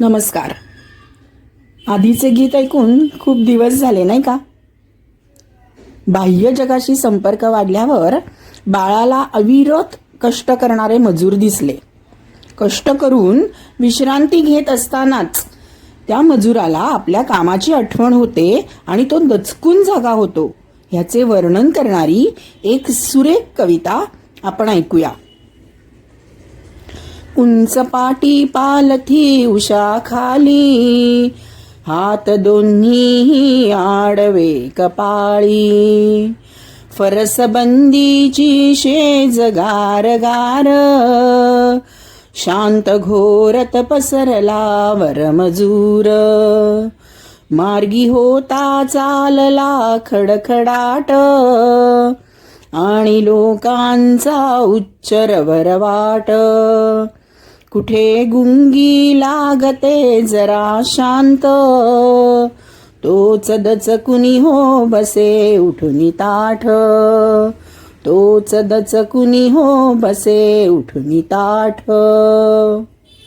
नमस्कार. आधीचे गीत ऐकून खूप दिवस झाले नाही का? बाह्य जगाशी संपर्क वाढल्यावर बाळाला अविरत कष्ट करणारे मजूर दिसले. कष्ट करून विश्रांती घेत असतानाच त्या मजुराला आपल्या कामाची आठवण होते आणि तो दचकून जागा होतो. ह्याचे वर्णन करणारी एक सुरेख कविता आपण ऐकूया. उंच पाटी पालथी उषा खाली. हात दोन्ही आडवे कपाळी. फरसबंदीची शेज गार गार. शांत घोरत पसरला वरमजूर. मार्गी होता चालला खडखडाट. आणि लोकांचा उच्चर वरवाट कुठे गुंगी लागते जरा शांत. तोच दचकुनी हो बसे उठून ताठ. तोच दचकुनी हो बसे उठून ताठ.